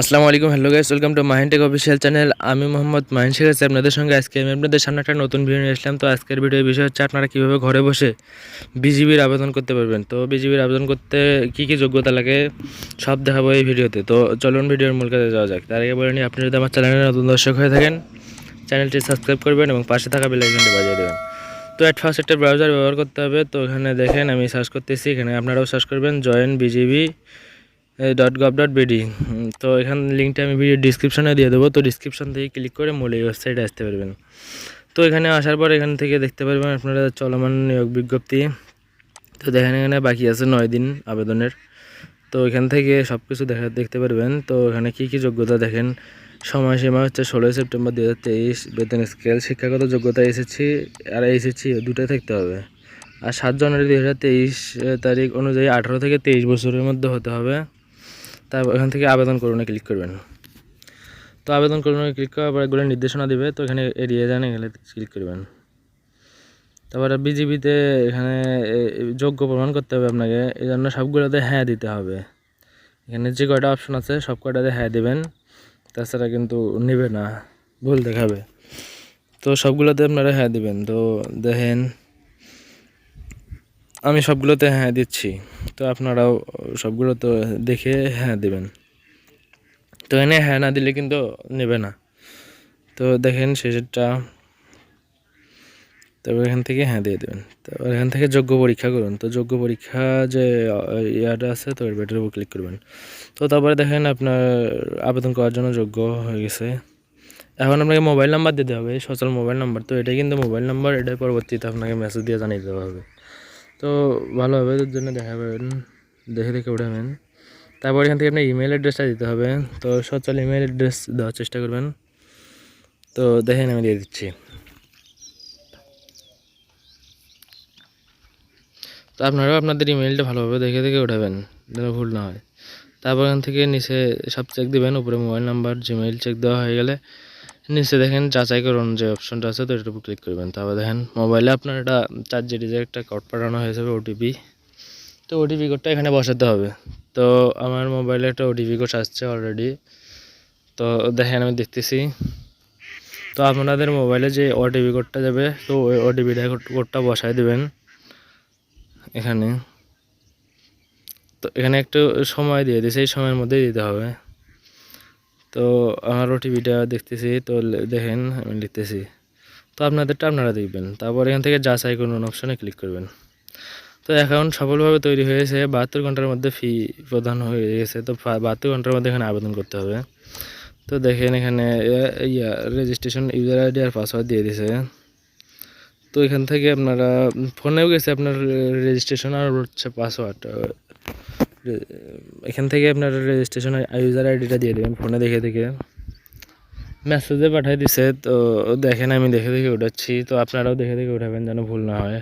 আসসালামু আলাইকুম hello guys welcome to Mahin tech official channel আমি মোহাম্মদ মাহিন শেখ আছি আপনাদের সঙ্গে। আজকে আমি আপনাদের সামনে একটা নতুন ভিডিও নিয়ে আসলাম। তো আজকের ভিডিওর বিষয় হচ্ছে আপনারা কীভাবে ঘরে বসে বিজিবির আবেদন করতে পারবেন। তো বিজিবির আবেদন করতে কী কী যোগ্যতা লাগে সব দেখাবো এই ভিডিওতে তো চলুন ভিডিওর মূল কাজে যাওয়া যাক। তার আগে বলে নিই, আপনি যদি আমার চ্যানেলে নতুন দর্শক হয়ে থাকেন চ্যানেলটি সাবস্ক্রাইব করবেন এবং পাশে থাকা বেল আইকনটি বাজিয়ে দেবেন। তো অ্যাট ফার্স্ট একটা ব্রাউজার ব্যবহার করতে হবে। তো এখানে দেখেন, আমি সার্চ করতেছি। এখানে আপনারাও সার্চ করবেন join BGB. Dot gov dot BD তো এখান লিঙ্কটা আমি ভিডিও ডিসক্রিপশানে দিয়ে দেবো। তো ডিসক্রিপশন থেকে ক্লিক করে মূল এই ওয়েবসাইটে আসতে পারবেন। তো এখানে আসার পর এখান থেকে দেখতে পারবেন আপনারা চলমান নিয়োগ বিজ্ঞপ্তি। তো দেখেন এখানে বাকি আছে নয় দিন আবেদনের। তো এখান থেকে সব কিছু দেখা, দেখতে পারবেন। তো এখানে কী কী যোগ্যতা দেখেন? সময়সীমা হচ্ছে ষোলোই সেপ্টেম্বর দু হাজার তেইশ। বেতন স্কেল শিক্ষাগত যোগ্যতা এসেছি আর এসেছি দুটোই থাকতে হবে। আর সাত জানুয়ারি দু হাজার তেইশ তারিখ অনুযায়ী আঠারো থেকে তেইশ বছরের মধ্যে হতে হবে। তারপর এখান থেকে আবেদন করুনে ক্লিক করবেন। তো আবেদন করুনে ক্লিক করার পর এগুলো নির্দেশনা দেবে, তো এখানে এড়িয়ে যান, এখানে ক্লিক করবেন। তারপরে বিজিবিতে এখানে যোগ্য প্রমাণ করতে হবে আপনাকে, এই জন্য সবগুলোতে হ্যাঁ দিতে হবে। এখানে যে কয়টা অপশন আছে, সব কয়টাতে হ্যাঁ দেবেন, তাছাড়া কিন্তু নেবে না, ভুল দেখাবে। তো সবগুলোতে আপনারা হ্যাঁ দিবেন, তো দেখেন, আমি সবগুলোতে হ্যাঁ দিচ্ছি। তো আপনারাও সবগুলো তো দেখে হ্যাঁ দেবেন। তো এনে হ্যাঁ না দিলে কিন্তু নেবে না। তো দেখেন শেষেরটা। তারপর এখান থেকে হ্যাঁ দিয়ে দেবেন। তারপর এখান থেকে যোগ্য পরীক্ষা করুন। তো যোগ্য পরীক্ষা যে ইয়াটা আছে, তো এটার উপর ক্লিক করবেন। তো তারপরে দেখেন আপনার আবেদন করার জন্য যোগ্য হয়ে গেছে। এখন আপনাকে মোবাইল নাম্বার দিতে হবে। সচল মোবাইল নাম্বার তো এটাই কিন্তু মোবাইল নাম্বার এটাই পরবর্তীতে আপনাকে মেসেজ দিয়ে জানিয়ে দেওয়া হবে। তো ভালোভাবে এর জন্য দেখাবেন, দেখে দেখে উঠাবেন। তারপর এখান থেকে আপনার ইমেল অ্যাড্রেসটা দিতে হবে। তো সচল ইমেল অ্যাড্রেস দেওয়ার চেষ্টা করবেন। তো দেখেন আমি দিয়ে দিচ্ছি। তো আপনারাও আপনাদের ইমেলটা ভালোভাবে দেখে দেখে উঠাবেন, যেন ভুল না হয়। তারপর এখান থেকে নিচে সব চেক দেবেন, উপরে মোবাইল নাম্বার জিমেইল চেক দেওয়া হয়ে গেলে নিচে দেখেন যাচাই করুন যে অপশনটা আছে, তো এটার উপর ক্লিক করবেন। তারপর দেখেন মোবাইলে আপনার এটা চার জিডিজে একটা কোড পাঠানো হয়ে যাবে ওটিপি তো ওটিপি কোডটা এখানে বসাতে হবে। তো আমার মোবাইলে একটা ওটিপি কোড আসছে অলরেডি তো দেখেন আমি দেখতেছি। তো আপনাদের মোবাইলে যে ওটিপি কোডটা যাবে, তো ওই ওটিপিটা কোডটা বসায় দেবেন। এখানে। তো এখানে একটু সময় দিয়ে দিয়েছে, এই সময়ের মধ্যেই দিতে হবে। তো আমার ওটিপিটা দেখতেছি, তো দেখেন, আমি লিখতেছি। তো আপনাদেরটা আপনারা দেখবেন। তারপর এখান থেকে যাচাই করুন অপশনে ক্লিক করবেন। তো অ্যাকাউন্ট সফলভাবে তৈরি হয়েছে, বাহাত্তর ঘণ্টার মধ্যে ফি প্রদান হয়ে গেছে, তো বাহাত্তর ঘণ্টার মধ্যে এখানে আবেদন করতে হবে। তো দেখেন এখানে ইয়া রেজিস্ট্রেশন ইউজার আইডি আর পাসওয়ার্ড দিয়ে দিছে। তো এখান থেকে আপনারা ফোনেও গেছে আপনার রেজিস্ট্রেশন আর হচ্ছে পাসওয়ার্ড এখান থেকে আপনার রেজিস্ট্রেশন ইউজার আইডিটা দিয়ে দেবেন ফোনে দেখে দেখে। মেসেজে পাঠিয়ে দিছে, তো দেখেন আমি দেখে দেখে উঠাচ্ছি, তো আপনারাও দেখে দেখে উঠাবেন যেন ভুল না হয়।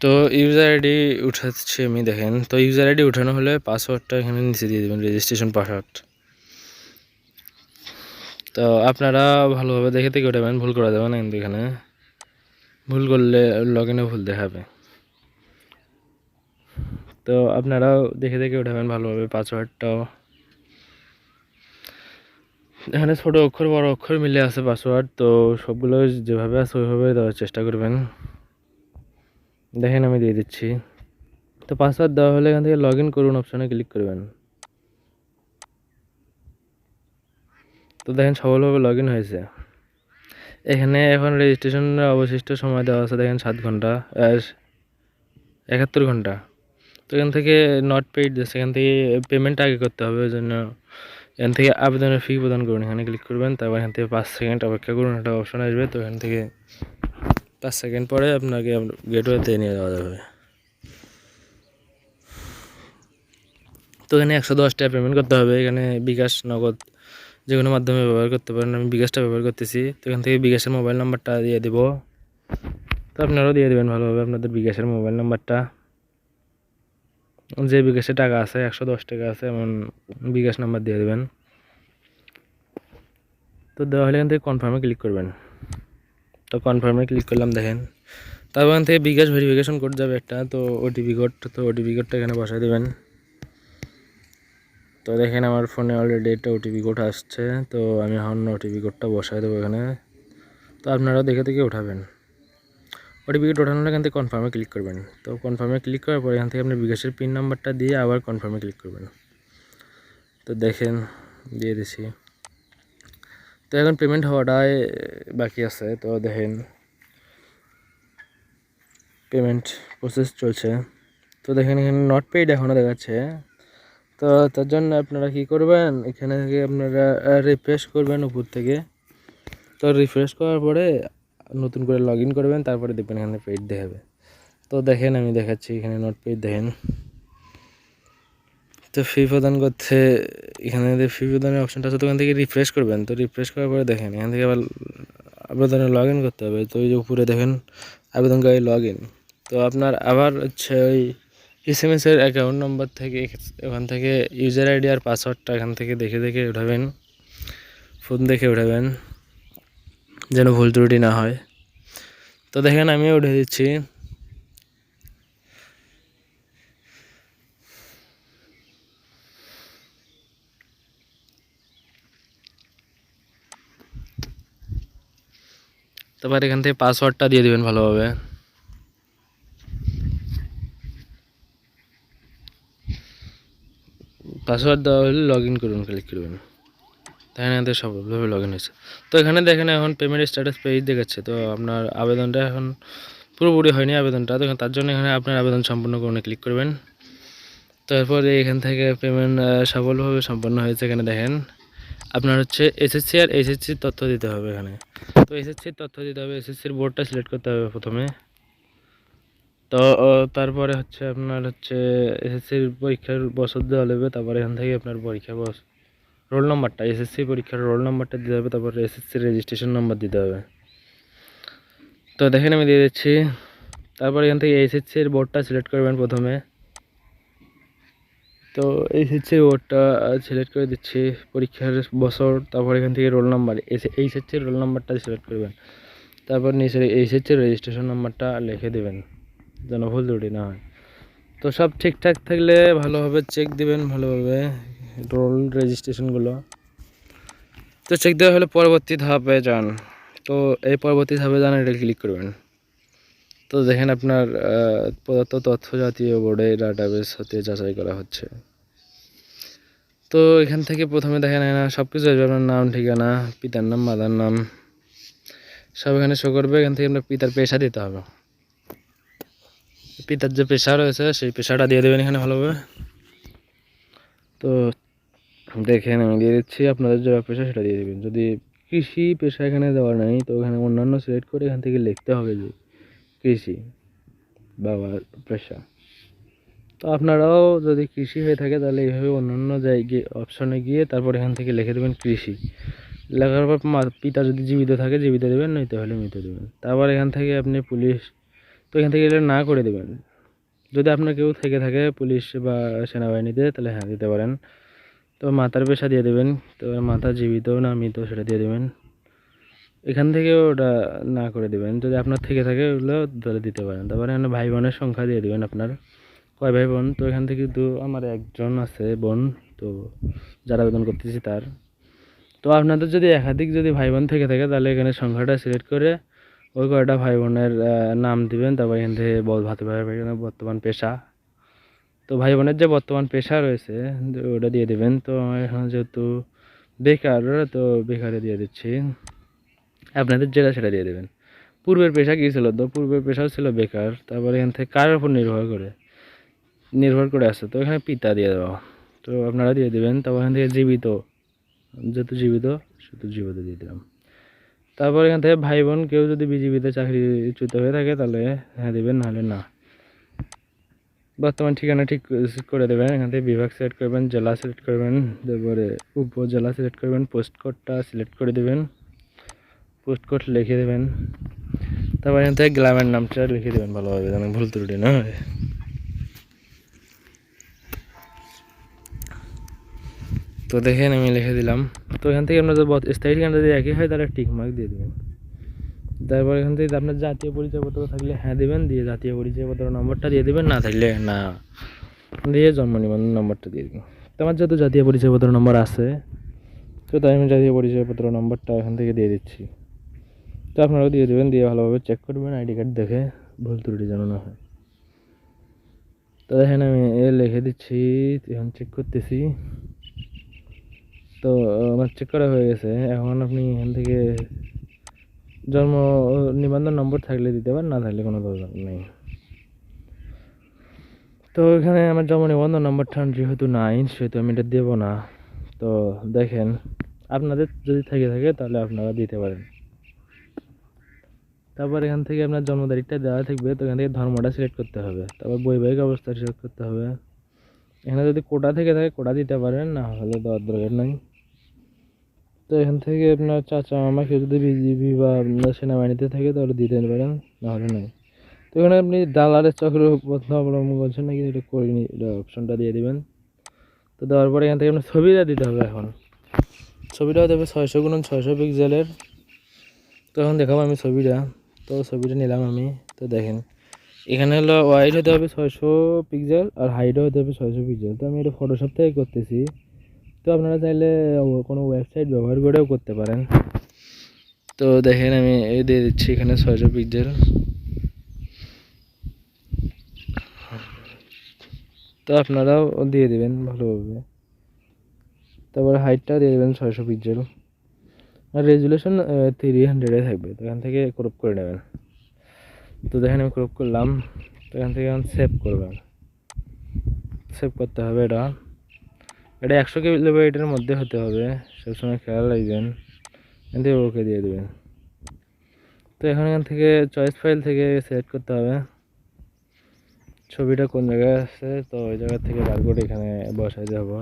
তো ইউজার আইডি উঠাচ্ছি আমি, দেখেন। তো ইউজার আইডি উঠানো হলে পাসওয়ার্ডটা এখানে নিচে দিয়ে দেবেন রেজিস্ট্রেশন পাসওয়ার্ড তো আপনারা ভালোভাবে দেখে দেখে উঠাবেন, ভুল করা যাবে না কিন্তু এখানে। ভুল করলে লগ ইনে ভুল দেখাবে। তো আপনারাও দেখে দেখে উঠাবেন ভালোভাবে পাসওয়ার্ডটাও এখানে ছোটো অক্ষর, বড় অক্ষর মিলে আছে পাসওয়ার্ড তো সবগুলো যেভাবে আছে ওইভাবে দেওয়ার চেষ্টা করবেন। দেখেন আমি দিয়ে দিচ্ছি। তো পাসওয়ার্ড দেওয়া হলে এখান থেকে লগ ইন করুন অপশানে ক্লিক করবেন। তো দেখেন সফলভাবে লগ ইন হয়েছে। এখানে এখন রেজিস্ট্রেশনের অবশিষ্ট সময় দেওয়া আছে, দেখেন সাত ঘণ্টা একাত্তর ঘণ্টা। তো এখান থেকে নট পেইড সেখান থেকে পেমেন্ট আগে করতে হবে, ওই জন্য এখান থেকে আবেদনের ফি প্রদান করুন। এখানে ক্লিক করবেন, তারপর এখান থেকে পাঁচ সেকেন্ড অপেক্ষা করুন, একটা অপশন আসবে, তো এখান থেকে পাঁচ সেকেন্ড পরে আপনাকে গেটওয়েতে নিয়ে যাওয়া যাবে। তো এখানে একশো দশ টাকা পেমেন্ট করতে হবে, এখানে বিকাশ, নগদ যে কোনো মাধ্যমে ব্যবহার করতে পারেন, আমি বিকাশটা ব্যবহার করতেছি। তো এখান থেকে বিকাশের মোবাইল নাম্বারটা দিয়ে দেবো। তো আপনারাও দিয়ে দেবেন ভালোভাবে আপনাদের বিকাশের মোবাইল নাম্বারটা। যে বিকাশে টাকা আছে, একশো দশ টাকা আছে, এমন বিকাশ নাম্বার দিয়ে দেবেন। তো দেওয়া হলে এখান থেকে কনফার্মে ক্লিক করবেন। তো কনফার্মে ক্লিক করলাম, দেখেন। তারপর এখান থেকে বিকাশ ভেরিফিকেশন কোড যাবে একটা, তো ওটিপি কোড তো ওটিপি কোডটা এখানে বসাই দেবেন। তো দেখেন আমার ফোনে অলরেডি একটা ওটিপি কোড আসছে, তো আমি এখন ওটিপি কোডটা বসাই দেবো এখানে। তো আপনারা দেখে থেকে উঠাবেন ওটিপি কোড ওঠানোর এখান থেকে কনফার্মে ক্লিক করবেন। তো কনফার্মে ক্লিক করার পর এখান থেকে আপনি বিকাশের পিন নাম্বারটা দিয়ে আবার কনফার্মে ক্লিক করবেন। তো দেখেন, দিয়ে দিছি। তো এখন পেমেন্ট হওয়াটাই বাকি আছে। তো দেখেন পেমেন্ট প্রসেস চলছে। তো দেখেন এখানে নট পেইড এখনও দেখাচ্ছে। তো তার জন্য আপনারা কি করবেন? এখানে থেকে আপনারা রিফ্রেশ করবেন উপর থেকে। তো রিফ্রেশ করার পরে নতুন করে লগ করবেন, তারপরে দেখবেন এখানে পেইড দেখাবে তো দেখেন, আমি দেখাচ্ছি এখানে নোট পেইড দেখেন। তো ফি প্রদান করতে, এখানে যে ফি প্রদানের অপশনটা আছে, তো ওখান থেকে রিফ্রেশ করবেন। তো রিফ্রেশ করার পরে দেখেন, এখান থেকে আবার আবেদনে লগ করতে হবে। তো ওই যে উপরে দেখেন, আবেদনকারী লগ তো আপনার আবার হচ্ছে ওই এস এম এসের অ্যাকাউন্ট নম্বর থেকে ওখান থেকে ইউজার আইডি আর পাসওয়ার্ডটা এখান থেকে দেখে দেখে উঠাবেন। ফোন দেখে উঠাবেন, যেন ভুল ত্রুটি না হয়। তো দেখেন আমি উঠে দিচ্ছি। তারপর এখান থেকে পাসওয়ার্ডটা দিয়ে দিবেন ভালোভাবে। পাসওয়ার্ড দেওয়া হলে লগ ইন করুন ক্লিক করবেন। তাই না, এদের সফলভাবে লগ ইন হয়েছে। তো এখানে দেখেন, এখন পেমেন্ট স্ট্যাটাস পেজ দেখাচ্ছে। তো আপনার আবেদনটা এখন পুরোপুরি হয়নি আবেদনটা। তো তার জন্য এখানে আপনার আবেদন সম্পূর্ণ করুন ক্লিক করবেন। তারপরে এখান থেকে পেমেন্ট সফলভাবে সম্পন্ন হয়েছে এখানে দেখেন। আপনার হচ্ছে এসএসসি আর এসএসসির তথ্য দিতে হবে এখানে। তো এসএসসির তথ্য দিতে হবে এসএসসির বোর্ডটা সিলেক্ট করতে হবে প্রথমে। তো তারপরে হচ্ছে আপনার হচ্ছে এসএসসির পরীক্ষার বছর দেওয়া লাগবে, তারপরে এখান থেকে আপনার পরীক্ষা বস, রোল নম্বরটা এসএসসি পরীক্ষার রোল নাম্বারটা দিতে হবে, তারপরে এসএসসির রেজিস্ট্রেশন নাম্বার দিতে হবে। তো দেখেন আমি দিয়ে দিচ্ছি, তারপরে এখান থেকে এসএসসির বোর্ডটা সিলেক্ট করবেন প্রথমে। তো এসএসসির বোর্ডটা সিলেক্ট করে দিচ্ছি পরীক্ষার বছর, তারপর এখান থেকে রোল নাম্বার এসে এইচএসসির রোল নাম্বারটা সিলেক্ট করবেন। তারপর নিচে এইচএসসির রেজিস্ট্রেশন নাম্বারটা লিখে দেবেন। যেন ভুল ত্রুটি না হয়। তো সব ঠিকঠাক থাকলে ভালোভাবে চেক দিবেন, ভালোভাবে রোল রেজিস্ট্রেশনগুলো তো চেক দেওয়া হলে পরবর্তী ধাপে যান। তো এই পরবর্তী ধাপে যান, এটা ক্লিক করবেন। তো দেখেন আপনার প্রদত্ত তথ্য জাতীয় বোর্ডে ডাটাবেস হতে যাচাই করা হচ্ছে। তো এখান থেকে প্রথমে দেখেন না সব কিছু আসবে আপনার নাম, ঠিকানা, পিতার নাম, মাতার নাম। সব এখানে শো করবে। এখান থেকে আপনার পিতার পেশা দিতে হবে। পিতার যে পেশা রয়েছে, সেই পেশাটা দিয়ে দেবেন এখানে ভালোভাবে। তো দেখেন আমি দিয়ে দিচ্ছি, আপনাদের যে পেশা সেটা দিয়ে দেবেন। যদি কৃষি পেশা এখানে দেওয়া নাই, তো এখানে অন্যান্য সিলেক্ট করে এখান থেকে লিখতে হবে যে কৃষি বাবার পেশা। তো আপনারাও যদি কৃষি হয়ে থাকে, তাহলে এইভাবে অন্যান্য জায়গায় অপশনে গিয়ে তারপর এখান থেকে লিখে দেবেন কৃষি। লেখার পর পিতা যদি জীবিত থাকে, জীবিত দেবেন, নয়তো হলে মৃত দেবেন। তারপর এখান থেকে আপনি পুলিশ তো এখান থেকে না করে দেবেন। যদি আপনার কেউ থেকে থাকে পুলিশ বা সেনাবাহিনীতে, তাহলে হ্যাঁ দিতে পারেন। তো মাথার পেশা দিয়ে দেবেন, তো মাথা জীবিত না মৃত সেটা দিয়ে দেবেন। এখান থেকে ওটা না করে দেবেন। যদি আপনার থেকে থাকে ওগুলো তাহলে দিতে পারেন। তারপরে এখানে ভাই বোনের সংখ্যা দিয়ে দেবেন আপনার। কয় ভাই বোন তো এখান থেকে কিন্তু আমার একজন আছে বোন, তো যারা আবেদন করতেছি তার। তো আপনাদের যদি একাধিক যদি ভাই বোন থেকে থাকে, তাহলে এখানে সংখ্যাটা সিলেক্ট করে ওই কয়টা ভাই বোনের নাম দিবেন, তারপর এখান থেকে ভাতে ভাই এখানে বর্তমান পেশা। তো ভাই বোনের যে বর্তমান পেশা রয়েছে ওটা দিয়ে দেবেন। তো এখন যেহেতু বেকার, তো বেকারে দিয়ে দিচ্ছি। আপনাদের যেটা সেটা দিয়ে দেবেন। পূর্বের পেশা কী ছিল? তো পূর্বের পেশাও ছিল বেকার, তারপরে এখান থেকে কার উপর নির্ভর করে নির্ভর করে আছে। তো এখানে পিতা দিয়ে দেওয়া। তো আপনারা দিয়ে দেবেন, তারপর এখান থেকে জীবিত, যেহেতু জীবিত শুধু জীবিত দিয়ে দিলাম। তারপর এখান থেকে ভাই বোন কেউ যদি বিজিবিতে চাকরিচ্যুত হয়ে থাকে তাহলে হ্যাঁ দেবেন, নাহলে না। বর্তমান ঠিকানা ঠিক করে দেবেন, এখান থেকে বিভাগ সিলেক্ট করবেন, জেলা সিলেক্ট করবেন, তারপরে উপজেলা সিলেক্ট করবেন পোস্ট কোডটা সিলেক্ট করে দেবেন পোস্ট কোড লিখে দেবেন, তারপর এখান থেকে গ্রামের নামটা লিখে দেবেন ভালোভাবে, যেন ভুল ত্রুটি না হয়। তো দেখেন আমি লিখে দিলাম। তো এখান থেকে আপনার স্থায়ী ঠিকানা যদি একই হয়, তাহলে টিক মার্ক দিয়ে দেবেন। তারপর এখান থেকে আপনার জাতীয় পরিচয়পত্র থাকলে হ্যাঁ দেবেন, দিয়ে জাতীয় পরিচয়পত্র নম্বরটা দিয়ে দেবেন, না থাকলে না। দিয়ে জন্ম নিবন্ধন নম্বরটা দিয়ে দেবেন। তো আমার যেহেতু জাতীয় পরিচয়পত্র নম্বর আছে, তো তাই আমি জাতীয় পরিচয়পত্র নম্বরটা এখান থেকে দিয়ে দিচ্ছি। তো আপনারাও দিয়ে দেবেন, দিয়ে ভালোভাবে চেক করবেন আইডি কার্ড দেখে ভুল ত্রুটি যেন না হয়। তো দেখেন আমি এ লিখে দিচ্ছি, এখন চেক করতেছি। তো আমার চেক করা হয়ে গেছে। এখন আপনি এখান থেকে জন্ম, নিবন্ধন নম্বর থাকলে দিতে পারেন, না থাকলে কোনো দরকার নেই। তো এখানে আমার জন্ম নিবন্ধন নম্বরটা যেহেতু নাই, সেহেতু আমি এটা দেবো না। তো দেখেন, আপনাদের যদি থেকে থাকে, তাহলে আপনারা দিতে পারেন। তারপর এখান থেকে আপনার জন্ম তারিখটা দেওয়া থাকবে, তো এখান থেকে ধর্মটা সিলেক্ট করতে হবে। তারপর বৈবাহিক অবস্থা সিলেক্ট করতে হবে। এখানে যদি কোটা থেকে থাকে, কোটা দিতে পারেন, না হলে দেওয়ার দরকার নাই। তো এখান থেকে আপনার চাচা মামা, কেউ যদি বিজিবি বা সেনাবাহিনীতে থাকে, তাহলে দিতে পারেন, নাহলে নাই। তো এখানে আপনি দালালের চক্র পথ অবলম্বন করছেন নাকি, এটা করিনি এটা অপশনটা দিয়ে দেবেন। তো দেওয়ার পরে এখান থেকে আপনার ছবিটা দিতে হবে এখন। ছবিটা হবে ছয়শো গুণ ছয়শো পিক্সেলের। তো এখন দেখাবো আমি ছবিটা। তো ছবিটা নিলাম আমি। তো দেখেন, এখানে হলো ওয়াইড হতে হবে ছয়শো পিক্সেল আর হাইটও হতে হবে ছয়শো পিক্সেল। তো আমি এটা ফটোশপ থেকে করতেছি। তো আপনারা চাইলে কোনো ওয়েবসাইট ব্যবহার করেও করতে পারেন। তো দেখেন আমি এই দিয়ে দিচ্ছি এখানে ছয়শো পিক্সেল তো আপনারাও দিয়ে দেবেন ভালোভাবে। তারপরে হাইটটাও দিয়ে দেবেন ছয়শো পিক্সেল আর রেজুলেশন থ্রি হান্ড্রেডে থাকবে। তো এখান থেকে ক্রপ করে নেবেন। তো দেখেন আমি ক্রপ করলাম। তো এখান থেকে এখন সেভ করবেন। সেভ করতে হবে এটা। এটা একশো কিলোবাইটের মধ্যে হতে হবে। সবসময় খেয়াল রাখবেন। থেকে ওকে দিয়ে দেবেন। তো এখন এখান থেকে চয়েস ফাইল থেকে সিলেক্ট করতে হবে। ছবিটা কোন জায়গায় আছে? তো ওই জায়গা থেকে বার করে এখানে বসাই দেবো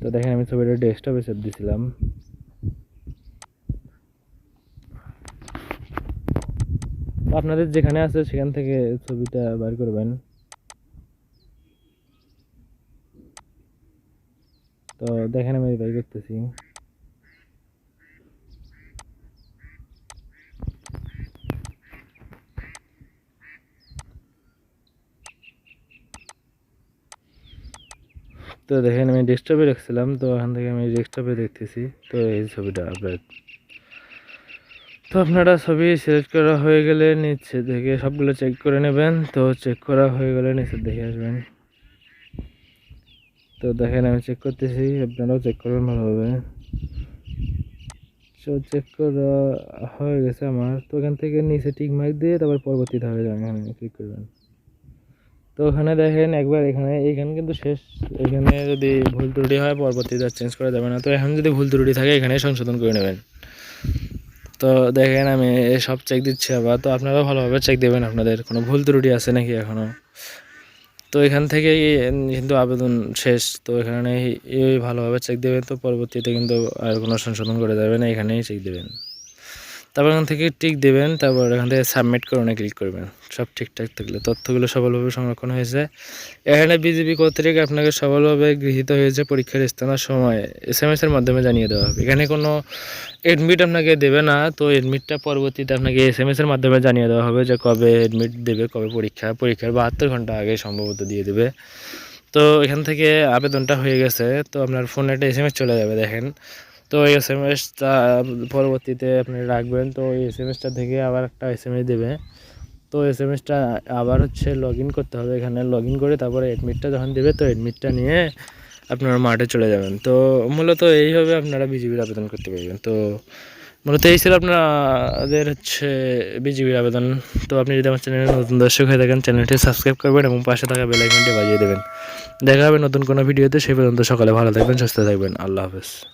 তো দেখেন, আমি ছবিটা ডেস্কটপে সেভ দিছিলাম। তো আপনাদের যেখানে আছে, সেখান থেকে ছবিটা বার করবেন। তো দেখেন আমি বাই করতেছি। তো দেখেন আমি ডেস্কটপে রাখছিলাম, তো এখান থেকে আমি ডেস্কটপে দেখতেছি, তো এই ছবিটা আপনার তো আপনারা ছবি সিলেক্ট করা হয়ে গেলে নিচে থেকে সবগুলো চেক করে নেবেন, তো চেক করা হয়ে গেলে নিচে দেখে আসবেন। তো দেখেন, আমি চেক করতেছি, আপনারাও চেক করবেন ভালোভাবে। তো চেক করা হয়ে গেছে আমার। তো ওখান থেকে নিচে টিক মার্ক দিয়ে তারপর পরবর্তী ধাপে যান এখানে ক্লিক করবেন। তো ওখানে দেখেন, একবার এখানে এইখানে কিন্তু শেষ। এখানে যদি ভুল ত্রুটি হয় পরবর্তীতে চেঞ্জ করা যাবে না। তো এখন যদি ভুল ত্রুটি থাকে এখানে সংশোধন করে নেবেন। তো দেখেন, আমি সব চেক দিচ্ছি আবার। তো আপনারাও ভালোভাবে চেক দেবেন আপনাদের। কোনো ভুল ত্রুটি আছে নাকি এখনও তো এখান থেকে কিন্তু আবেদন শেষ। তো এখানে ভালোভাবে চেক দেবেন। তো পরবর্তীতে কিন্তু আর কোনো সংশোধন করে যাবে না, এখানেই চেক দেবেন। তারপর এখান থেকে টিক দেবেন, তারপর এখান থেকে সাবমিট করুন ক্লিক করবেন। সব ঠিকঠাক থাকলে। তথ্যগুলো সফলভাবে সংরক্ষণ হয়েছে। এখানে বিজেপি কর্তৃক আপনাকে সফলভাবে গৃহীত হয়েছে পরীক্ষার স্থানের সময়। এস এম এর মাধ্যমে জানিয়ে দেওয়া হবে। এখানে কোনো এডমিট আপনাকে দেবে না, তো এডমিটটা পরবর্তীতে আপনাকে এস এম এর মাধ্যমে জানিয়ে দেওয়া হবে যে কবে এডমিট দেবে, কবে পরীক্ষা। পরীক্ষার বাহাত্তর ঘণ্টা আগে সম্ভবত দিয়ে দেবে। তো এখান থেকে আবেদনটা হয়ে গেছে। তো আপনার ফোনে একটা এস এম এস চলে যাবে, দেখেন। তো এই এস এম এসটা পরবর্তীতে আপনি রাখবেন। তো এই এস এম এসটা থেকে আবার একটা এস এম এস দেবে। তো এস এম এসটা আবার হচ্ছে লগ ইন করতে হবে। এখানে লগ ইন করে তারপরে অ্যাডমিটটা যখন দেবে, তো অ্যাডমিটটা নিয়ে আপনারা মাঠে চলে যাবেন। তো মূলত এইভাবে আপনারা বিজিবির আবেদন করতে পারবেন। তো মূলত এই ছিল আপনাদের হচ্ছে বিজিবির আবেদন। তো আপনি যদি আমার চ্যানেলে নতুন দর্শক হয়ে থাকেন, চ্যানেলটি সাবস্ক্রাইব করবেন এবং পাশে থাকা বেল আইকনটি বাজিয়ে দেবেন। দেখা হবে নতুন কোনো ভিডিওতে সেই পর্যন্ত সকালে ভালো থাকবেন, সুস্থ থাকবেন। আল্লাহ হাফেজ।